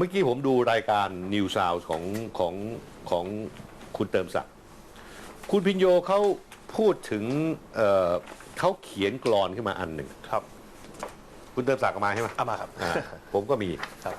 มื่อกี้ผมดูรายการนิวซาวของของของคุณเติมศักดิ์คุณพิญโยเขาพูดถึงเอ่อเขาเขียนกรอนขึ้นมาอันหนึ่งครับ คุณเติมศักดิ์เอามาใช่ไหมเอามาครับ อ่าผมก็มีครับ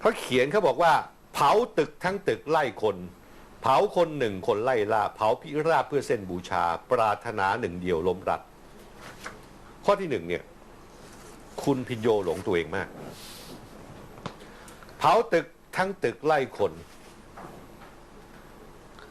เขาเขียนเขาบอกว่า เผาตึกทั้งตึกไล่คน เผาคนหนึ่งคนไล่ล่า เผาพิราบเพื่อเส้นบูชา ปรารถนาหนึ่งเดียวล้มรัดข้อที่หนึ่งเนี่ย คุณพิญโยหลงตัวเองมาก เผาตึกทั้งตึกไล่คน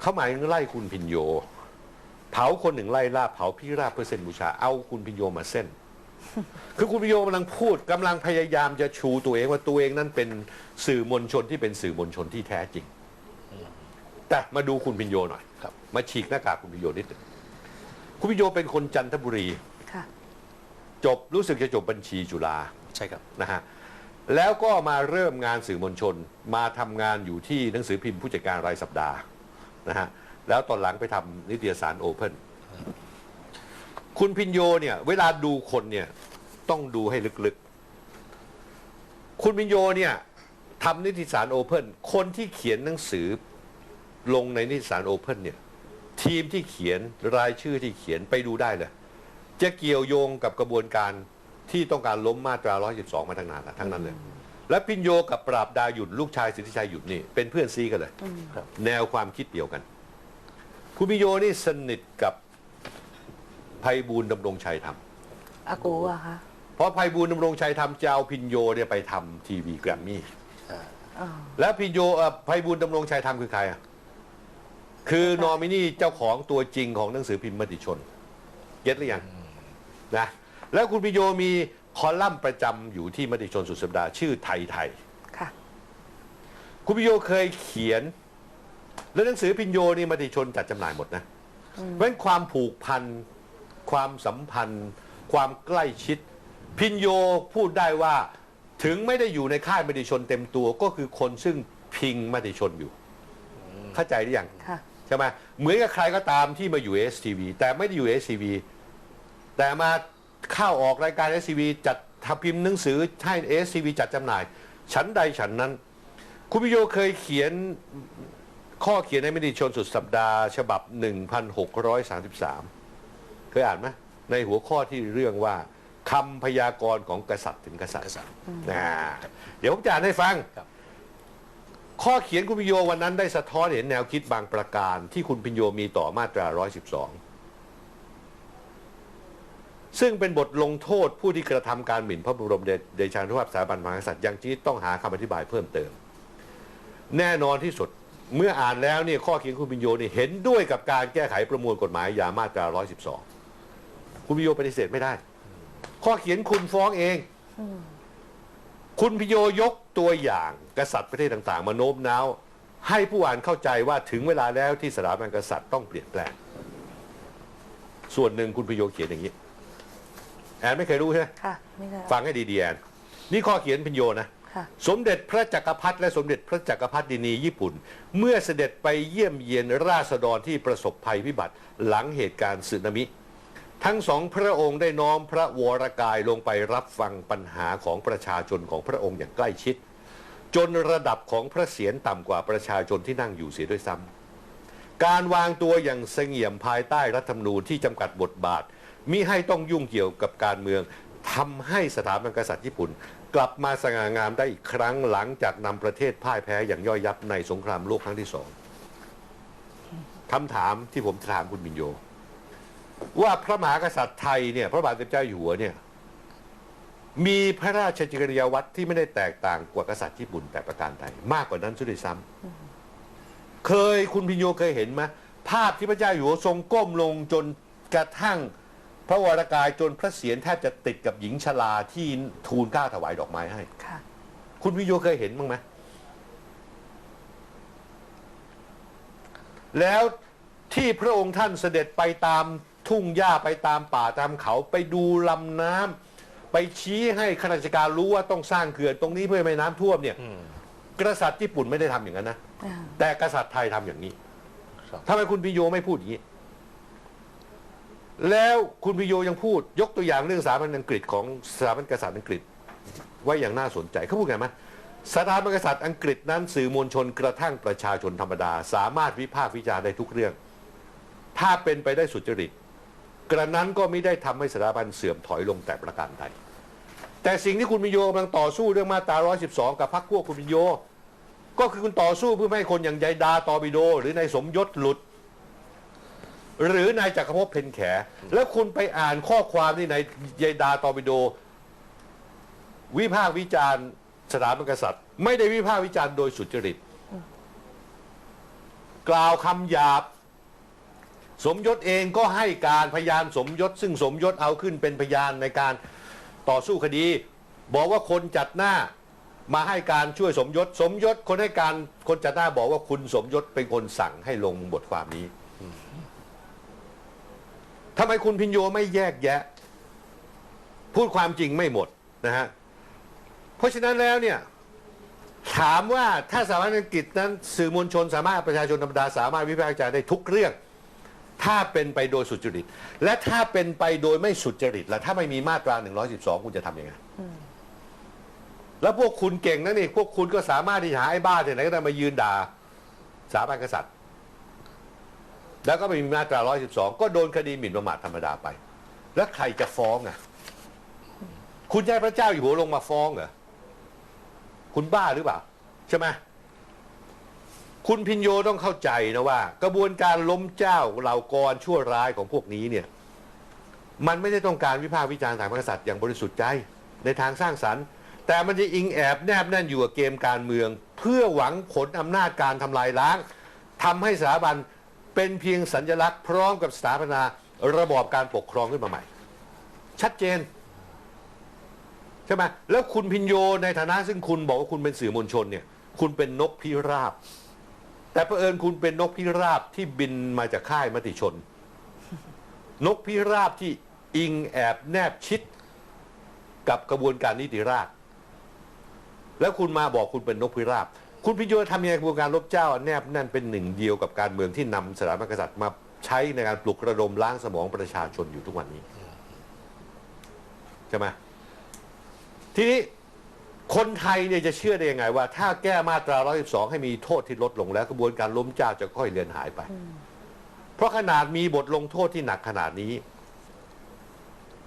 เขาหมายถึงไล่คุณพิญโย เผาคนหนึ่งไล่ล่าเผาพิราบเพื่อเส้นบูชา เอาคุณพิญโยมาเส้น คือคุณพิญโยกำลังพูดกำลังพยายามจะชูตัวเองว่าตัวเองนั้นเป็นสื่อมวลชนที่เป็นสื่อมวลชนที่แท้จริง แต่มาดูคุณพิญโยหน่อยครับ มาฉีกหน้ากากคุณพิญโยนิดหนึ่งคุณพิญโยเป็นคนจันทบุรีค่ะจบรู้สึกจะจบบัญชีจุฬาใช่ครับนะฮะ แล้วก็มาเริ่มงานสื่อมวลชน มาทำงานอยู่ที่หนังสือพิมพ์ผู้จัดการรายสัปดาห์นะฮะแล้วตอนหลังไปทำนิตยสารโอเพ่นคุณพิญโยเนี่ย เวลาดูคนเนี่ย ต้องดูให้ลึกๆ คุณพิญโยเนี่ยทำนิตยสารโอเพ่นคนที่เขียนหนังสือลงในนิตยสารโอเพ่นเนี่ยทีมที่เขียนรายชื่อที่เขียนไปดูได้เลย จะเกี่ยวโยงกับกระบวนการ ที่ต้องการล้มมาตรา 112 มาทั้งนานแล้วทั้งนั้นเลย และพิญโยกับปราบดาหยุดลูกชายสิทธิชัยหยุดนี่เป็นเพื่อนซีกันเลยครับแนวความคิดเดียวกัน คุณพิญโยนี่สนิทกับไพบูลย์ดำรงชัยทอากูอะคะำเพราะไพบูลย์ดำรงชัยทำจะเอาพิญโยเนี่ยไปทำทีวีแกรมมี่อ๋อแล้วพิญโยเอ่อไพบูลย์ดำรงชัยทำคือใครอะคือนอมินีเจ้าของตัวจริงของหนังสือพิมพ์มติชนเก็ตหรือยังนะ แล้วคุณพิญโยมีคอลัมน์ประจำอยู่ที่มติชนสุดสัปดาห์ชื่อไทยไทย ค่ะ คุณพิญโยเคยเขียน แล้วหนังสือพิญโยนี่มติชนจัดจำหน่ายหมดนะเพราะฉะนั้นความผูกพัน ความสัมพันธ์ ความใกล้ชิด พิญโยพูดได้ว่าถึงไม่ได้อยู่ในค่ายมติชนเต็มตัวก็คือคนซึ่งพิงมติชนอยู่ เข้าใจหรือยัง ค่ะ ใช่ไหมเหมือนกับใครก็ตามที่มาอยู่ STV แต่ไม่ได้อยู่ STV แต่มา เข้าออกรายการ STV จัดทำพิมพ์หนังสือให้ STV จัดจำหน่าย ฉันใดฉันนั้น คุณพิโยเคยเขียนข้อเขียนในมติชนสุดสัปดาห์ ฉบับ 1633 เคยอ่านไหมในหัวข้อที่เรื่องว่าคำพยากรณ์ของกษัตริย์ถึงกษัตริย์กษัตริย์นะเดี๋ยวผมจะอ่านให้ฟังครับข้อเขียนคุณพิญโยวันนั้นได้สะท้อนเห็นแนวคิดบางประการ ที่คุณพิญโยมีต่อมาตรา 112 ซึ่งเป็นบทลงโทษผู้ที่กระทำการหมิ่นพระบรมเดชานุภาพสถาบันมหากษัตริย์ย่างที่ต้องหาคำอธิบายเพิ่มเติม แน่นอนที่สุดเมื่ออ่านแล้วเนี่ยข้อเขียนคุณพิญโยนี่เห็นด้วยกับการแก้ไขประมวลกฎหมายยามาตรา 112 คุณพิญโยปฏิเสธไม่ได้ ข้อเขียนคุณฟ้องเอง คุณพิโยยกตัวอย่างกษัตริย์ประเทศต่าง ๆ มาโน้มน้าวให้ผู้อ่านเข้าใจว่าถึงเวลาแล้วที่สถาบันกษัตริย์ต้องเปลี่ยนแปลง ส่วนหนึ่งคุณพิโยเขียนอย่างนี้ แอนไม่เคยรู้ใช่ไหมค่ะไม่ได้ฟังให้ดีๆแอนนี่ข้อเขียนพิโยนะ ค่ะ สมเด็จพระจักรพรรดิและสมเด็จพระจักรพรรดินีญี่ปุ่น เมื่อเสด็จไปเยี่ยมเยียนราษฎรที่ประสบภัยพิบัติหลังเหตุการณ์สึนามิ ทั้งสองพระองค์ได้น้อมพระวรกายลงไปรับฟังปัญหาของประชาชนของพระองค์อย่างใกล้ชิด จนระดับของพระเศียรต่ำกว่าประชาชนที่นั่งอยู่เสียด้วยซ้ำการวางตัวอย่างเสงี่ยมภายใต้รัฐธรรมนูญที่จำกัดบทบาท มิให้ต้องยุ่งเกี่ยวกับการเมืองทำให้สถาบันกษัตริย์ญี่ปุ่น กลับมาสง่างามได้อีกครั้งหลังจากนำประเทศพ่ายแพ้อย่างย่อยยับในสงครามโลกครั้งที่สองคำถามที่ผมจะถามคุณบิญโย ว่าพระมหากษัตริย์ไทยเนี่ยพระบาทสมเด็จเจ้าอยู่หัวเนี่ยมีพระราชจริยวัตรที่ไม่ได้แตกต่างกว่ากษัตริย์ญี่ปุ่นแต่ประการใดมากกว่านั้นซะด้วยซ้ำเคยคุณพิญโยเคยเห็นไหมภาพที่พระเจ้าอยู่หัวทรงก้มลงจนกระทั่ง พระวรากายจนพระเศียรแทบจะติดกับหญิงชราที่ทูลเกล้าถวายดอกไม้ให้ ค่ะ คุณพิญโยเคยเห็นบ้างไหมแล้วที่พระองค์ท่านเสด็จไปตามทุ่งหญ้าไปตามป่าตามเขาไปดูลำน้ำไปชี้ให้ข้าราชการรู้ว่าต้องสร้างเขื่อนตรงนี้เพื่อไม่ให้น้ำท่วมเนี่ย อืม กษัตริย์ญี่ปุ่นไม่ได้ทำอย่างนั้นนะ อ่า แต่กษัตริย์ไทยทำอย่างนี้ครับ ทำไมคุณพิโยไม่พูดอย่างนี้ แล้วคุณพิโยยังพูดยกตัวอย่างเรื่องสถาบันอังกฤษของสถาบันกษัตริย์อังกฤษ ไว้อย่างน่าสนใจเขาพูดไงไหมสสถาบันกษัตริย์อังกฤษนั้นสื่อมวลชนกระทั่งประชาชนธรรมดา สามารถวิพากษ์วิจารณ์ได้ทุกเรื่อง ถ้าเป็นไปได้สุจริต กระนั้นก็ไม่ได้ทำให้สถาบันเสื่อมถอยลงแต่ประการใดแต่สิ่งที่คุณพิโยกำลังต่อสู้เรื่องมาตรา 112 กับพรรคพวกคุณพิโย ก็คือคุณต่อสู้เพื่อไม่ให้คนอย่างยายดาตอบิโด หรือนายสมยศหลุด หรือนายจักรภพเพนแข แล้วคุณไปอ่านข้อความที่ในยายดาตอบิโด วิพากษ์วิจารณ์สถาบันกษัตริย์ ไม่ได้วิพากษ์วิจารณ์โดยสุจริต กล่าวคำหยาบ สมยศเองก็ให้การพยานสมยศ ซึ่งสมยศเอาขึ้นเป็นพยานในการต่อสู้คดี บอกว่าคนจัดหน้ามาให้การช่วยสมยศ สมยศคนให้การคนจัดหน้าบอกว่าคุณสมยศเป็นคนสั่งให้ลงบทความนี้ ทำไมคุณพินโยไม่แยกแยะ พูดความจริงไม่หมดนะฮะเพราะฉะนั้นแล้วเนี่ยถามว่าถ้าสถาบันอังกฤษนั้นสื่อมวลชนสามารถประชาชนธรรมดาสามารถวิพากษ์วิจารณ์ได้ทุกเรื่อง ถ้าเป็นไปโดยสุจริต และถ้าเป็นไปโดยไม่สุจริตแล้วถ้าไม่มีมาตรา 112 คุณจะทำยังไงแล้วพวกคุณเก่งนะนี่พวกคุณก็สามารถที่จะหาไอ้บ้าที่ไหนก็ได้มายืนด่าสถาบันกษัตริย์ แล้วก็มีมาตรา 112 ก็โดนคดีหมิ่นประมาทธรรมดาไป แล้วใครจะฟ้องอะ คุณจะให้พระเจ้าอยู่หัวลงมาฟ้องเหรอ คุณบ้าหรือเปล่า ใช่ไหมคุณพินโยต้องเข้าใจนะว่า กระบวนการล้มเจ้าเหล่ากรชั่วร้ายของพวกนี้เนี่ย มันไม่ได้ต้องการวิพากษ์วิจารณ์สถาบันกษัตริย์อย่างบริสุทธิ์ใจในทางสร้างสรรค์ แต่มันจะอิงแอบแนบแน่นอยู่กับเกมการเมือง เพื่อหวังผลอำนาจการทำลายล้างทำให้สถาบัน เป็นเพียงสัญลักษณ์พร้อมกับสถาปนาระบอบการปกครองขึ้นมาใหม่ ชัดเจนใช่ไหมแล้วคุณพินโยในฐานะซึ่งคุณบอกว่าคุณเป็นสื่อมวลชนเนี่ย คุณเป็นนกพิราบ แต่เผอิญคุณเป็นนกพิราบที่บินมาจากค่ายมติชน นกพิราบที่อิงแอบแนบชิด กับกระบวนการนิติราษฎร์แล้วคุณมาบอกคุณเป็นนกพิราบ คุณพิโยทำยังไงกระบวนการลบเจ้าแนบแน่นเป็นหนึ่งเดียวกับการเมืองที่นำสถาบันกษัตริย์มาใช้ในการปลุกระดมล้างสมองประชาชนอยู่ทุกวันนี้ใช่ไหมทีนี้คนไทยเนี่ยจะเชื่อได้ยังไงว่า ถ้าแก้มาตรา 112 ให้มีโทษที่ลดลงแล้วกระบวนการล้มเจ้าจะค่อยเลือนหายไป เพราะขนาดมีบทลงโทษที่หนักขนาดนี้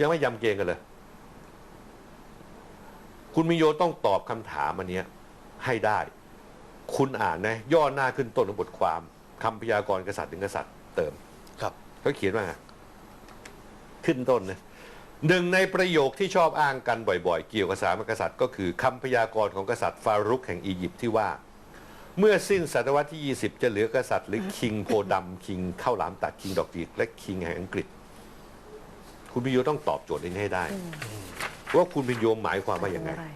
ยังไม่ยำเกรงกันเลย คุณมิโยต้องตอบคำถามอันเนี้ยให้ได้ คุณอ่านนะย่อหน้าขึ้นต้นของบทความคำพยากรณ์กษัตริย์ถึงกษัตริย์เติมครับเขาเขียนว่าไงขึ้นต้นนะหนึ่งในประโยคที่ชอบอ้างกันบ่อยๆ เกี่ยวกับสถาบันกษัตริย์ก็คือคำพยากรณ์ของกษัตริย์ฟารุกแห่งอียิปต์ที่ว่า เมื่อสิ้นศตวรรษที่ 20 จะเหลือกษัตริย์หรือคิงโพธิ์ดำคิงข้าวหลามตัดคิงดอกจีกและคิงแห่งอังกฤษ คุณพิโยต้องตอบโจทย์นี้ให้ได้ ว่าคุณพิโยหมายความว่าอย่างไงอะร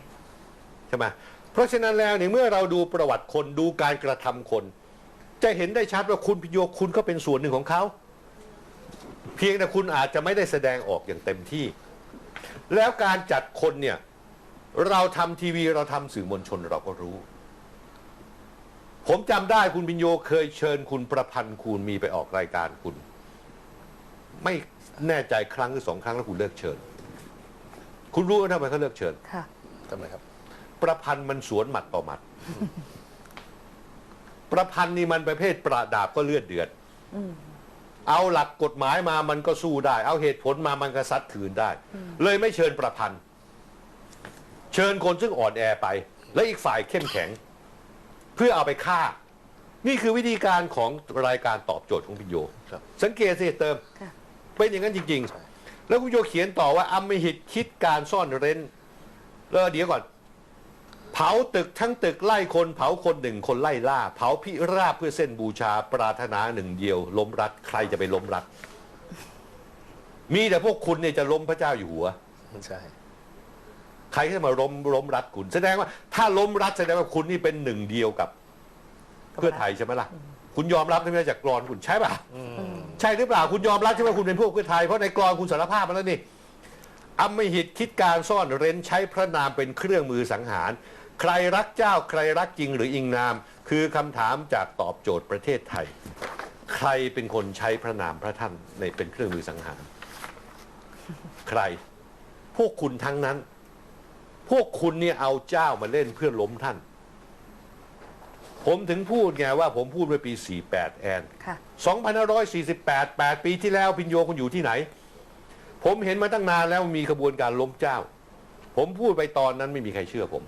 ใช่ไหม เพราะฉะนั้นแล้วเนี่ยเมื่อเราดูประวัติคนดูการกระทำคน จะเห็นได้ชัดว่าคุณพิโยคุณก็เป็นส่วนหนึ่งของเขา เพียงแต่คุณอาจจะไม่ได้แสดงออกอย่างเต็มที่ แล้วการจัดคนเนี่ยเราทำทีวีเราทำสื่อมวลชนเราก็รู้ ผมจำได้คุณพิญโยเคยเชิญคุณประพันธ์คูณมีไปออกรายการคุณ ไม่แน่ใจครั้งหรือสองครั้งแล้วคุณเลิกเชิญ คุณรู้ไหมทำไมเขาเลิกเชิญค่ะทำไมครับ ประพันธ์มันสวนหมัดต่อหมัด ประพันธ์นี่มันประเภทประดาบก็เลือดเดือดอืมเอาหลักกฎหมายมามันก็สู้ได้ เอาเหตุผลมามันก็ซัดคืนได้ เลยไม่เชิญประพันธ์ เชิญคนซึ่งอ่อนแอไป และอีกฝ่ายเข้มแข็ง เพื่อเอาไปฆ่า นี่คือวิธีการของรายการตอบโจทย์ของพิโยครับสังเกตสิเติมค่ะเป็นอย่างนั้นจริงใช่ๆแล้วคุณโยเขียนต่อว่าอำมหิตคิดการซ่อนเร้นแล้วเดี๋ยวก่อน เผาตึกทั้งตึกไล่คนเผาคนหนึ่งคนไล่ล่า เผาพิราบเพื่อเส้นบูชาปรารถนาหนึ่งเดียว ล้มรัฐใครจะไปล้มรัฐมีแต่พวกคุณเนี่ยจะล้มพระเจ้าอยู่หัว ใช่ ใครที่มาล้มล้มรัฐคุณ แสดงว่าถ้าล้มรัฐแสดงว่าคุณนี่เป็นหนึ่งเดียวกับ เพื่อไทยใช่ไหมล่ะ คุณยอมรับใช่ไหมจากกรอนคุณใช่ป่ะใช่หรือเปล่าคุณยอมรับใช่ไหมคุณเป็นพวกเพื่อไทยเพราะในกรอนคุณสารภาพมาแล้วนี่อำมหิตคิดการซ่อนเร้นใช้พระนามเป็นเครื่องมือสังหาร ใครรักเจ้าใครรักจริงหรืออิงนาม คือคำถามจากตอบโจทย์ประเทศไทย ใครเป็นคนใช้พระนามพระท่านในเป็นเครื่องมือสังหาร ใคร พวกคุณทั้งนั้น พวกคุณเนี่ยเอาเจ้ามาเล่นเพื่อล้มท่าน ผมถึงพูดไงว่าผมพูดเมื่อปี 48 แอนค่ะ2548 8 ปีที่แล้วพินโยคุณอยู่ที่ไหน ผมเห็นมาตั้งนานแล้วมีขบวนการล้มเจ้า ผมพูดไปตอนนั้นไม่มีใครเชื่อผม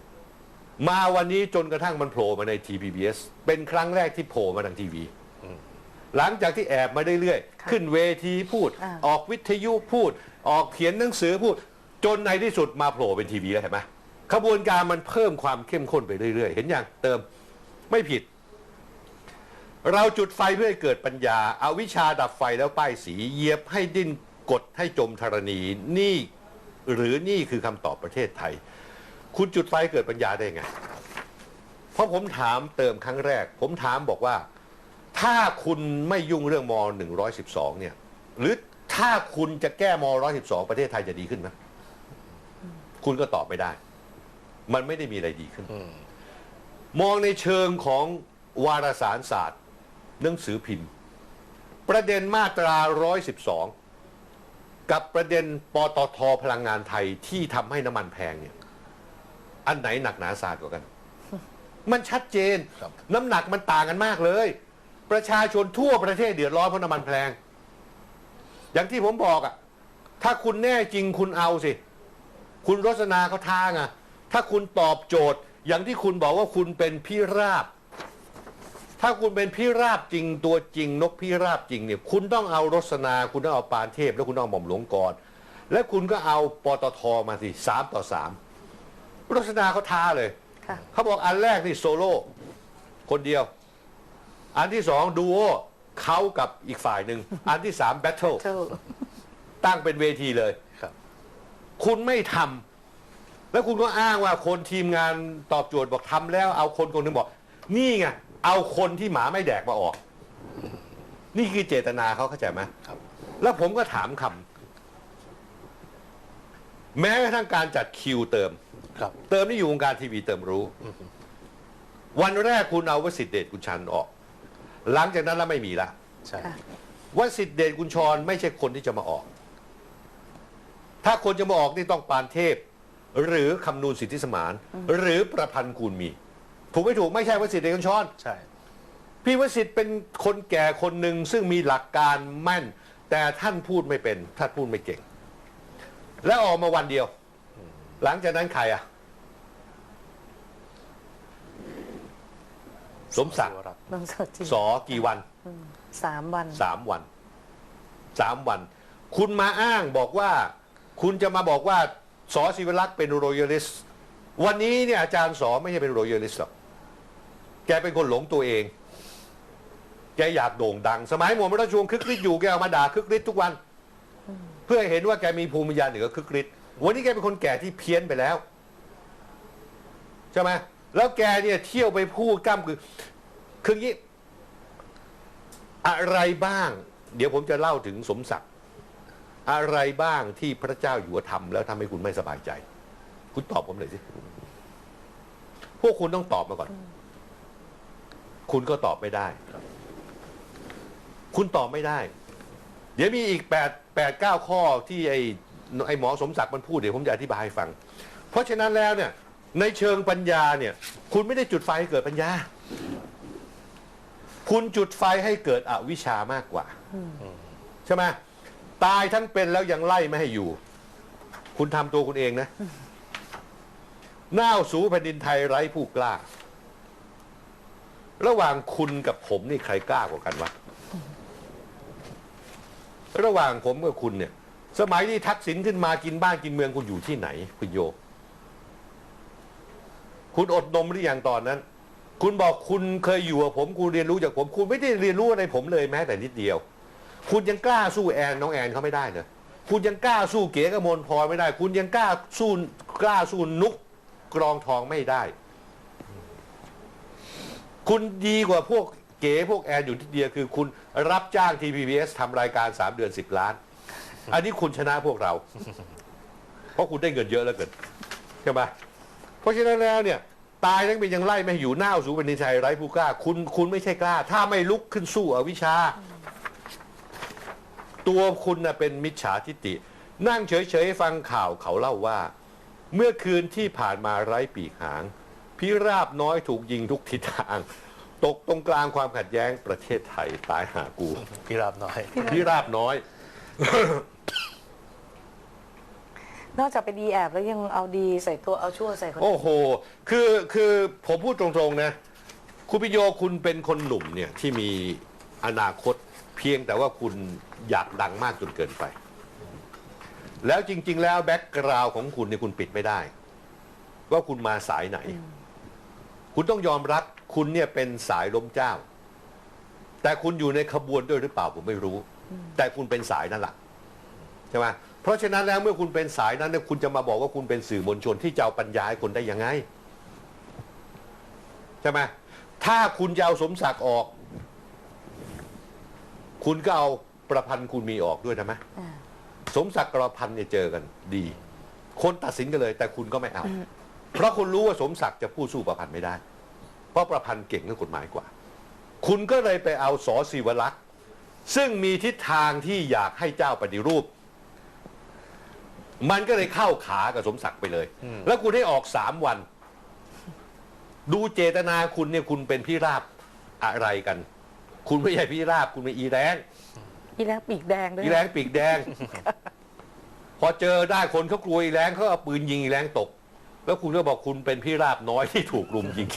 มาวันนี้จนกระทั่งมันโผล่มาใน TPBS เป็นครั้งแรกที่โผล่มาทางทีวี หลังจากที่แอบมาเรื่อยค่ะๆขึ้นเวทีพูด อ่า ออกวิทยุพูด ออกเขียนหนังสือพูด จนในที่สุดมาโผล่เป็นทีวีแล้วเห็นไหมขบวนการมันเพิ่มความเข้มข้นไปเรื่อยๆ เห็นอย่างเติมไม่ผิด เราจุดไฟเพื่อให้เกิดปัญญาเอาวิชาดับไฟแล้วป้ายสีเหยียบให้ดิ้นกดให้จมธรณีนี่หรือนี่คือคำตอบประเทศไทย คุณจุดไฟเกิดปัญญาได้ไง เพราะผมถามเติมครั้งแรก ผมถามบอกว่า ถ้าคุณไม่ยุ่งเรื่องม 112 เนี่ย หรือถ้าคุณจะแก้ม 112 ประเทศไทยจะดีขึ้นไหมคุณก็ตอบไม่ได้ มันไม่ได้มีอะไรดีขึ้นอืมมองในเชิงของวารสารศาสตร์ หนังสือพิมพ์ ประเด็นมาตรา 112 กับประเด็นปตทพลังงานไทยที่ทำให้น้ำมันแพงเนี่ย อันไหนหนักหนาสาหัสกว่ากัน มันชัดเจน ครับ น้ำหนักมันต่างกันมากเลย ประชาชนทั่วประเทศเดือดร้อนเพราะน้ำมันแพง อย่างที่ผมบอกอะ่ะ ถ้าคุณแน่จริงคุณเอาสิ คุณรสนาเขาท้าไงถ้าคุณตอบโจทย์ อย่างที่คุณบอกว่าคุณเป็นพิราบ ถ้าคุณเป็นพิราบจริงตัวจริง นกพิราบจริงเนี่ย คุณต้องเอารสนา คุณต้องเอาปานเทพ แล้วคุณต้องเอาหม่อมหลวงกร และคุณก็เอาปตทมาสิสามต่อสาม รสนาเขาท้าเลย ค่ะ เขาบอกอันแรกนี่โซโล่คนเดียว อันที่สองดูโอเขากับอีกฝ่ายหนึ่ง อันที่สามแบทเทิลเจ้าตั้งเป็นเวทีเลย ครับ คุณไม่ทำแล้วคุณก็อ้างว่าคนทีมงานตอบโจทย์บอกทำแล้วเอาคนคนหนึงบอก นี่ไงเอาคนที่หมาไม่แดกมาออก นี่คือเจตนาเขาเข้าใจไหมครับ แล้วผมก็ถามคำ แม้กระทั่งการจัดคิวเติม ครับ เติมนี่อยู่วงการทีวีเติมรู้ วันแรกคุณเอาวสิทธิเดชกุญชันออก หลังจากนั้นแล้วไม่มีละใช่ ค่ะวสิทธิเดชกุญชรไม่ใช่คนที่จะมาออก ถ้าคนจะมาออกนี่ต้องปานเทพ หรือคำนูนสิทธิสมาน หรือประพันธ์คูณมี ถูกไม่ถูกไม่ใช่วสิทธิเดชกุญชร ใช่ พี่วสิทธิ์เป็นคนแก่คนหนึ่งซึ่งมีหลักการแม่น แต่ท่านพูดไม่เป็นท่านพูดไม่เก่ง แล้วออกมาวันเดียว หลังจากนั้นใครอะสมศักดิ์รัตน์บางสดจริงสอกี่วันสามวัน สามวันสามวัน คุณมาอ้างบอกว่า คุณจะมาบอกว่าสอศิวรักษ์เป็นโรยัลิสวันนี้เนี่ยอาจารย์สอไม่ใช่เป็นโรยัลิสหรอกแกเป็นคนหลงตัวเอง แกอยากโด่งดัง สมัยหมวดมรชวงคึกฤทธิ์อยู่แกเอามาด่าคึกฤทธิ์ทุกวันเพื่อเห็นว่าแกมีภูมิปัญญาเหนือคึกฤทธิ์วันนี้แกเป็นคนแก่ที่เพี้ยนไปแล้วใช่ไหมแล้วแกเนี่ยเที่ยวไปพูดกล้ามคือคืออย่างนี้อะไรบ้าง เดี๋ยวผมจะเล่าถึงสมศักดิ์อะไรบ้างที่พระเจ้าอยู่หัวทำแล้วทำให้คุณไม่สบายใจ คุณตอบผมหน่อยสิพวกคุณต้องตอบมาก่อน คุณก็ตอบไม่ได้ คุณตอบไม่ได้ เดี๋ยวมีอีกแปด แปดเก้าข้อที่ไอ้ไอ้หมอสมศักดิ์มันพูดเดี๋ยวผมจะอธิบายให้ฟัง เพราะฉะนั้นแล้วเนี่ยในเชิงปัญญาเนี่ยคุณไม่ได้จุดไฟให้เกิดปัญญา คุณจุดไฟให้เกิดอวิชชามากกว่าใช่ไหมตายทั้งเป็นแล้วยังไล่ไม่ให้อยู่ คุณทำตัวคุณเองนะน่าวสูแผ่นดินไทยไร้ผู้กล้า ระหว่างคุณกับผมนี่ใครกล้ากว่ากันวะ ระหว่างผมกับคุณเนี่ย สมัยที่ทักษิณขึ้นมากินบ้านกินเมืองคุณอยู่ที่ไหน คุณโย คุณอดนมหรือยังตอนนั้น คุณบอกคุณเคยอยู่กับผมคุณเรียนรู้จากผม คุณไม่ได้เรียนรู้อะไรผมเลยแม้แต่นิดเดียว คุณยังกล้าสู้แอนน้องแอนเขาไม่ได้เนอะคุณยังกล้าสู้เก๋กบมลพลอไม่ได้ คุณยังกล้าสู้กล้าสู้นุกกรองทองไม่ได้ คุณดีกว่าพวก เก๋พวกแอนอยู่ที่เดียคือคุณรับจ้าง TPBS ทำรายการ 3 เดือน 10 ล้าน อันนี้คุณชนะพวกเรา เพราะคุณได้เงินเยอะแล้วเกินใช่ไหมเพราะฉะนั้นแล้วเนี่ย ตายทั้งเป็นยังไล่ไม่อยู่หน้าสูเป็นนิชัยไร้ผู้กล้า คุณคุณไม่ใช่กล้า ถ้าไม่ลุกขึ้นสู้อวิชชา ตัวคุณนะเป็นมิจฉาทิฏฐินั่งเฉยๆฟังข่าวเขาเล่าว่า เมื่อคืนที่ผ่านมาไร้ปีกหาง พิราบน้อยถูกยิงทุกทิศทาง ตกตรงกลางความขัดแย้งประเทศไทยตายหากูพี่ราบน้อย พิราบน้อย นอกจากเป็นดีแอบแล้วยังเอาดีใส่ตัวเอาชั่วใส่คนอื่น โอ้โห คือคือผมพูดตรงๆนะ คุณพิโยคุณเป็นคนหนุ่มเนี่ยที่มีอนาคตเพียงแต่ว่าคุณอยากดังมากจนเกินไป แล้วจริง ๆ แล้วแบ็กกราวของคุณเนี่ยคุณปิดไม่ได้ ว่าคุณมาสายไหน คุณต้องยอมรับ คุณเนี่ยเป็นสายล้มเจ้า แต่คุณอยู่ในขบวนด้วยหรือเปล่าผมไม่รู้ แต่คุณเป็นสายนั่นแหละใช่ไหมเพราะฉะนั้นแล้วเมื่อคุณเป็นสายนั้นเนี่ยคุณจะมาบอกว่าคุณเป็นสื่อมวลชนที่จะเอาปัญญาให้คนได้ยังไงใช่ไหมถ้าคุณจะเอาสมศักดิ์ออก คุณก็เอาประพันธ์คุณมีออกด้วยนะไหมอ่าสมศักดิ์กับประพันธ์เนี่ยเจอกันดี คนตัดสินกันเลย แต่คุณก็ไม่เอา เพราะคุณรู้ว่าสมศักดิ์จะพูดสู้ประพันธ์ไม่ได้ เพราะประพันธ์เก่งเรื่องกฎหมายกว่า คุณก็เลยไปเอาสอศิวลักษณ์ซึ่งมีทิศทางที่อยากให้เจ้าปฏิรูป มันก็เลยเข้าขากับสมศักดิ์ไปเลยอืมแล้วคุณได้ออกสามวัน ดูเจตนาคุณเนี่ยคุณเป็นพี่ราบอะไรกัน คุณไม่ใช่พี่ราบคุณเป็นอีแรงอีแรงปีกแดงด้วยอีแรงปีกแดง พอเจอได้คนเขากลัวอีแรงเขาเอาปืนยิงอีแรงตก แล้วคุณก็บอกคุณเป็นพี่ราบน้อยที่ถูกลุมยิง